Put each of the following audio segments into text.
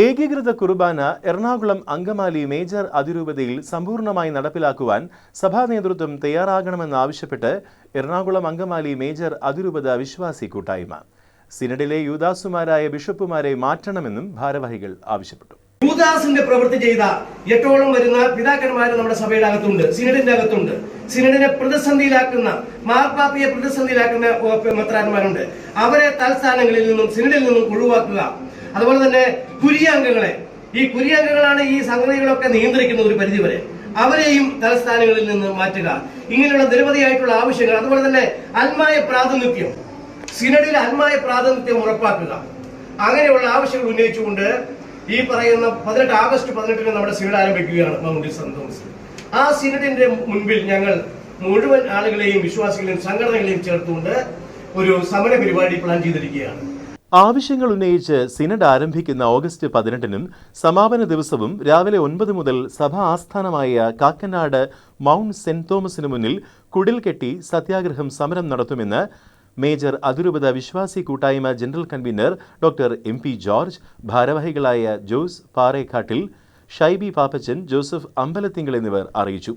ഏകീകൃത കുർബാന എറണാകുളം അങ്കമാലി മേജർ അതിരൂപതയിൽ സമ്പൂർണമായി നടപ്പിലാക്കുവാൻ സഭാ നേതൃത്വം തയ്യാറാകണമെന്നാവശ്യപ്പെട്ട് എറണാകുളം അങ്കമാലി മേജർ അതിരൂപത വിശ്വാസി കൂട്ടായ്മ. സിനഡിലെ യൂദാസുമാരായ ബിഷപ്പുമാരെ മാറ്റണമെന്നും ഭാരവാഹികൾ ആവശ്യപ്പെട്ടു. യൂദാസിന്റെ പ്രവൃത്തി ചെയ്ത എട്ടോളം വരുന്ന പിതാക്കന്മാർ നമ്മുടെ സഭയുടെ അകത്തുണ്ട് സിനഡിന്റെ അകത്തുണ്ട്. സിനഡിനെ പ്രതിസന്ധിയിലാക്കുന്ന മാർപ്പാപ്പിയെ പ്രതിസന്ധിയിലാക്കുന്ന മെത്രാന്മാരുണ്ട് അവരെ തൽസ്ഥാനങ്ങളിൽ നിന്നും സിനഡിൽ നിന്നും ഒഴിവാക്കുക. അതുപോലെ തന്നെ കുരിയാംഗങ്ങളെ ഈ കുരിയാംഗങ്ങളാണ് ഈ സംഗതികളൊക്കെ നിയന്ത്രിക്കുന്ന ഒരു പരിധിവരെ. അവരെയും തലസ്ഥാനങ്ങളിൽ നിന്ന് മാറ്റുക. ഇങ്ങനെയുള്ള നിരവധിയായിട്ടുള്ള ആവശ്യങ്ങൾ അതുപോലെ തന്നെ അന്മായ പ്രാതിനിധ്യം. സിനഡിൽ അന്മായ പ്രാതിനിധ്യം ഉറപ്പാക്കുക. അങ്ങനെയുള്ള ആവശ്യങ്ങൾ ഉന്നയിച്ചുകൊണ്ട് ഈ പറയുന്ന പതിനെട്ട് ആഗസ്റ്റ് പതിനെട്ടിന് നമ്മുടെ സിനഡ് ആരംഭിക്കുകയാണ് മമ്മൂട്ടി സെന്റ് തോമസ് ആ സിനഡിന്റെ മുൻപിൽ ഞങ്ങൾ മുഴുവൻ ആളുകളെയും വിശ്വാസികളെയും സംഘടനകളെയും ചേർത്തുകൊണ്ട് ഒരു സമര പരിപാടി പ്ലാൻ ചെയ്തിരിക്കുകയാണ്. ആവശ്യങ്ങൾ ഉന്നയിച്ച് സിനഡ് ആരംഭിക്കുന്ന ഓഗസ്റ്റ് പതിനെട്ടിനും സമാപന ദിവസവും രാവിലെ ഒൻപത് മുതൽ സഭാ ആസ്ഥാനമായ കാക്കനാട് മൗണ്ട് സെന്റ് തോമസിന് മുന്നിൽ കുടിൽ കെട്ടി സത്യാഗ്രഹം സമരം നടത്തുമെന്ന് മേജർ അതിരൂപത വിശ്വാസി കൂട്ടായ്മ general convener doctor M P George ഭാരവാഹികളായ ജോസ് പാറേക്കാട്ടിൽ ഷൈബി പാപ്പച്ചൻ ജോസഫ് അമ്പലത്തിങ്കൾ എന്നിവർ അറിയിച്ചു.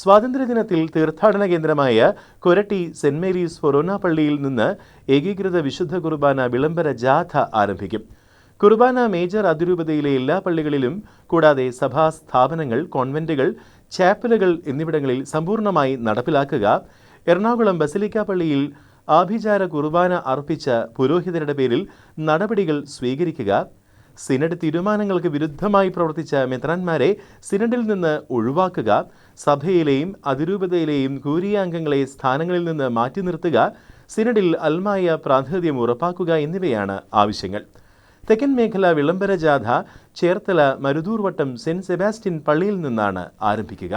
സ്വാതന്ത്ര്യദിനത്തിൽ തീർത്ഥാടന കേന്ദ്രമായ കൊരട്ടി സെന്റ് മേരീസ് ഫൊറോന പള്ളിയിൽ നിന്ന് ഏകീകൃത വിശുദ്ധ കുർബാന വിളംബര ജാഥ ആരംഭിക്കും. കുർബാന മേജർ അതിരൂപതയിലെ എല്ലാ പള്ളികളിലും കൂടാതെ സഭാ സ്ഥാപനങ്ങൾ കോൺവെന്റുകൾ ചാപ്പലുകൾ എന്നിവിടങ്ങളിൽ സമ്പൂർണമായി നടപ്പിലാക്കുക. എറണാകുളം ബസിലിക്ക പള്ളിയിൽ ആഭിചാര കുർബാന അർപ്പിച്ച പുരോഹിതരുടെ പേരിൽ നടപടികൾ സ്വീകരിക്കുക. സിനഡ് തീരുമാനങ്ങൾക്ക് വിരുദ്ധമായി പ്രവർത്തിച്ച മെത്രാന്മാരെ സിനഡിൽ നിന്ന് ഒഴിവാക്കുക സഭയിലെയും അതിരൂപതയിലെയും കൂരിയാംഗങ്ങളെ സ്ഥാനങ്ങളിൽ നിന്ന് മാറ്റി നിർത്തുക സിനഡിൽ അൽമായ പ്രാതിനിധ്യം ഉറപ്പാക്കുക എന്നിവയാണ് ആവശ്യങ്ങൾ. തെക്കൻ മേഖല വിളംബര ജാഥ ചേർത്തല മരുതൂർവട്ടം സെന്റ് സെബാസ്റ്റ്യൻ പള്ളിയിൽ നിന്നാണ് ആരംഭിക്കുക.